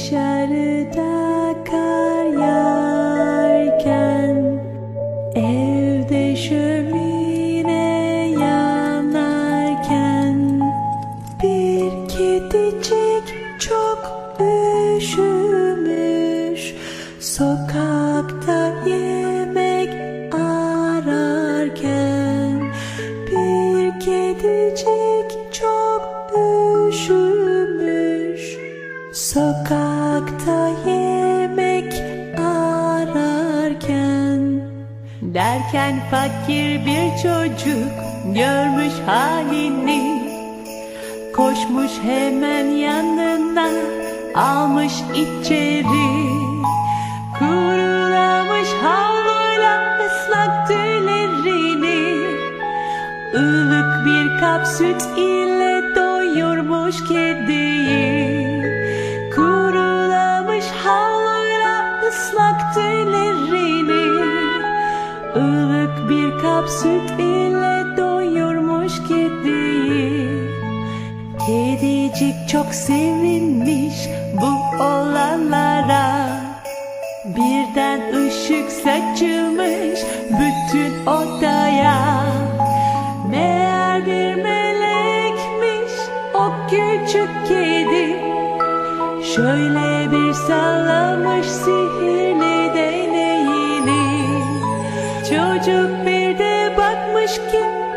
Dışarıda kar yağarken Evde şömine yanarken Bir kedicik çok üşümüş. Sokakta yemek ararken Bir kedicik çok üşümüş. Sokakta yemek ararken Derken fakir bir çocuk görmüş halini. Koşmuş hemen yanına almış içeri. Kurulamış havluyla ıslak tüylerini. Ilık bir kap süt ile doyurmuş kediyi ıslak tüylerini ılık bir kap süt ile doyurmuş kediyi. Kedicik çok sevinmiş bu olanlara. Birden ışık saçılmış bütün odaya. Meğer bir melekmiş o küçük kedi. Şöyle bir sallamış sihirli Çocuk bir de bakmış ki